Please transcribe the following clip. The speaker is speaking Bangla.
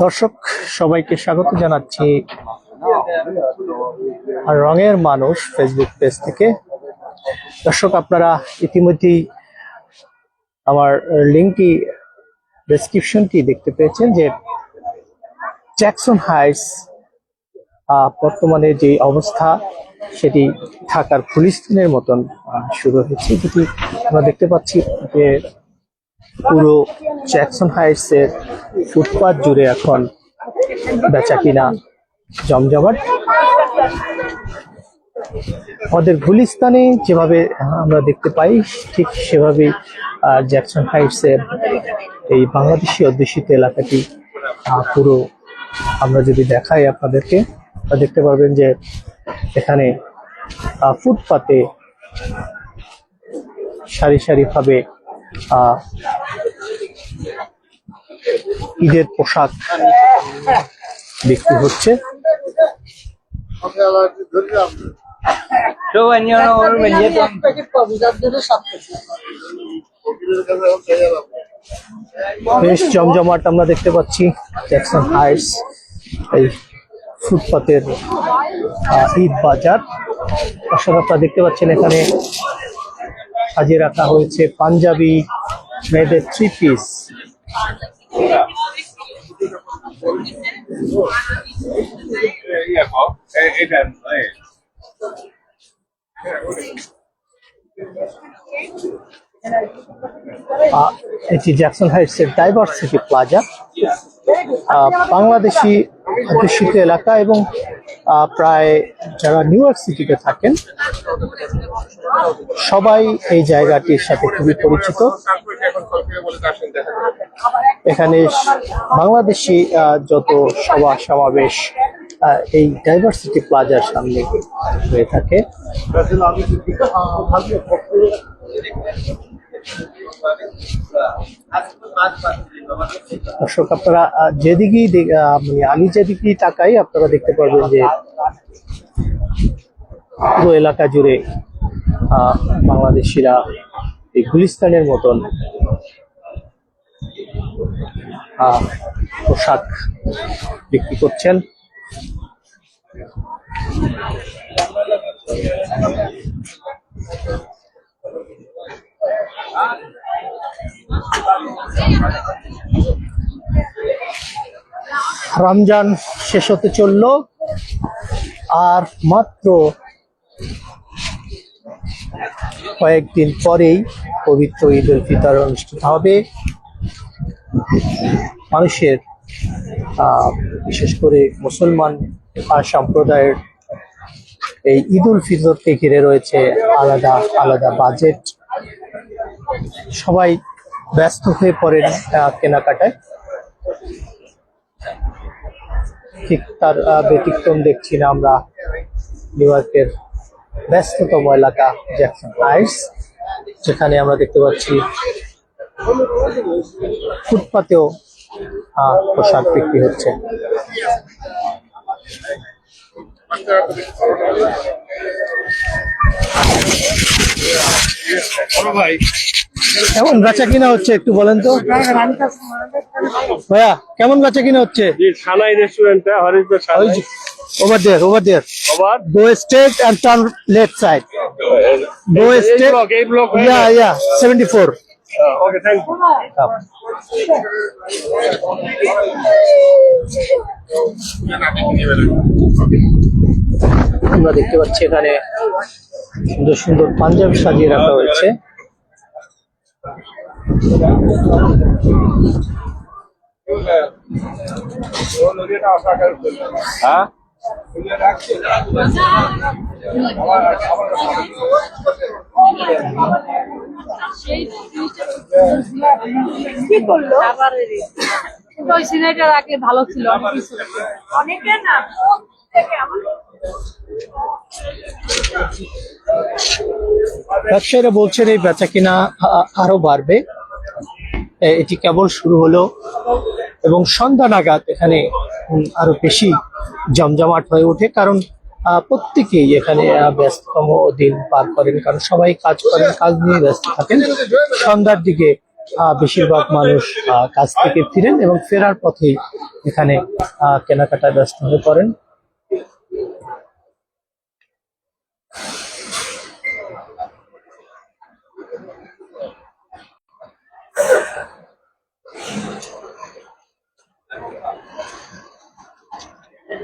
দর্শক সবাইকে স্বাগত জানাচ্ছি রঙের মানুষ ফেসবুক পেজ থেকে। দর্শক আপনারা ইতিমধ্যেই আমার লিঙ্কটি ডেসক্রিপশনটি দেখতে পেয়েছেন যে জ্যাকসন হাইটস আহ, বর্তমানে যে অবস্থা সেটি ঢাকার পুলিশনের মতন শুরু হয়েছে। যেটি আমরা দেখতে পাচ্ছি যে পুরো জ্যাকসন হাইটস এর ফুটপাথ জুড়ে এখন বেচা কিনা জমজমাট। আমাদের গুলিস্তানে যেভাবে আমরা দেখতে পাই, ঠিক সেভাবেই জ্যাকসন হাইটস এর এই বাংলাদেশি অধ্যুষিত এলাকাটি পুরো আমরা যদি দেখাই আপনাদেরকে দেখতে পারবেন যে এখানে আহ, ফুটপাতে সারি সারি ভাবে আহ, ঈদের পোশাক বিক্রি হচ্ছে। বেশ জমজমাট আমরা দেখতে পাচ্ছি জ্যাকসন হাইটস এই ফুটপাতের ঈদ বাজার। দর্শক আপনারা দেখতে পাচ্ছেন এখানে সাজিয়ে রাখা হয়েছে পাঞ্জাবি মেয়েদের থ্রি পিস এটি জ্যাকসন হাইটস এর ডাইভার্সিটি প্লাজা বাংলাদেশি অধ্যুষিত এলাকা এবং প্রায় যারা নিউ ইয়র্ক সিটিতে থাকেন, সবাই এই জায়গাটির সাথে খুবই পরিচিত। এখানে বাংলাদেশি যত সভা সমাবেশ এই ডাইভার্সিটি প্লাজার সামনে হয়ে থাকে। দর্শক, আপনারা যেদিকেই মানে আমি যেদিকেই তাকাই, আপনারা দেখতে পারবেন যে পুরো এলাকা জুড়ে বাংলাদেশিরা এই গুলিস্তানের মতন পোশাক বিক্রি করছেন। রমজান শেষ হতে চলল, আর মাত্র কয়েকদিন পরেই পবিত্র ঈদ উল ফিতর অনুষ্ঠিত হবে। মানুষের বিশেষ করে মুসলমান সম্প্রদায়ের এই ঈদ উল ফিতরকে ঘিরে রয়েছে আলাদা আলাদা বাজেট সবাই ব্যস্ত হয়ে পড়েন কেনাকাটায়। ঠিক তার ব্যতিক্রম দেখছি না আমরা। নিউ ইয়র্কের ব্যস্ততম এলাকা জ্যাকসন হাইটস যেখানে আমরা দেখতে পাচ্ছি ফুটপাতেও পোশাক বিক্রি হচ্ছে। কেমন গাছা কিনা হচ্ছে একটু বলেন তো? ভাইয়া কেমন গাছা কিনা হচ্ছে? ওভার দিয়ে ওভার দিয়ে আমরা দেখতে পাচ্ছি এখানে সুন্দর সুন্দর পাঞ্জাব সাজিয়ে রাখা হয়েছে। কি করল? ওই সিনেটার আগে ভালো ছিল। অনেকের না ব্যবসায়ীরা বলছেন এই বেচা কিনা আরও বাড়বে। এটি কেবল শুরু হলো এবং সন্ধ্যা নাগাদ এখানে আরও বেশি জমজমাট হয়ে ওঠে কারণ প্রত্যেকেই এখানে ব্যস্ততম দিন পার করেন কারণ সবাই কাজ করেন, কাজ নিয়ে ব্যস্ত থাকেন। সন্ধ্যার দিকে বেশিরভাগ মানুষ কাজ থেকে ফিরেন এবং ফেরার পথেই এখানে কেনাকাটায় ব্যস্ত হয়ে পড়েন।